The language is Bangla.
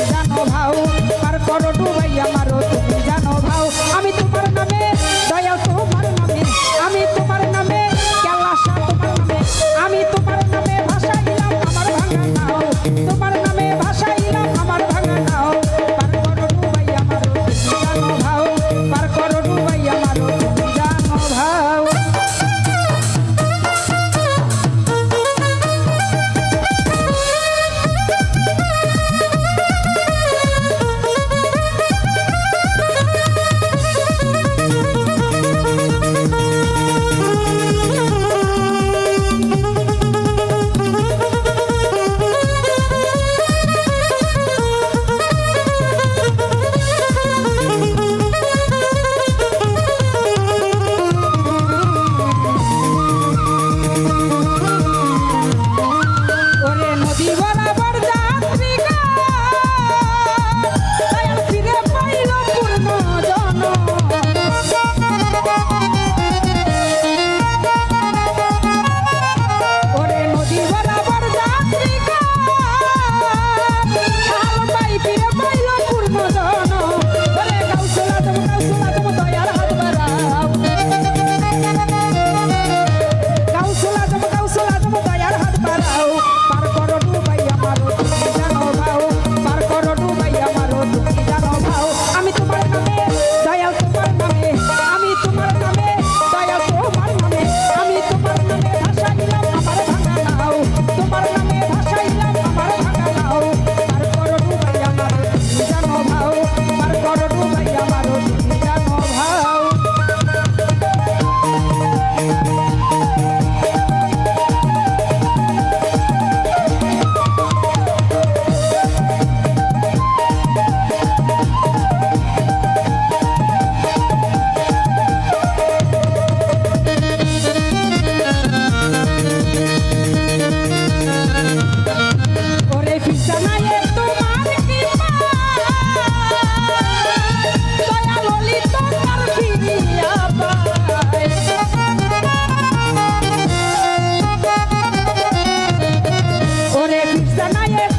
জানো ভাও আর করো ডুবাইয়া জানায়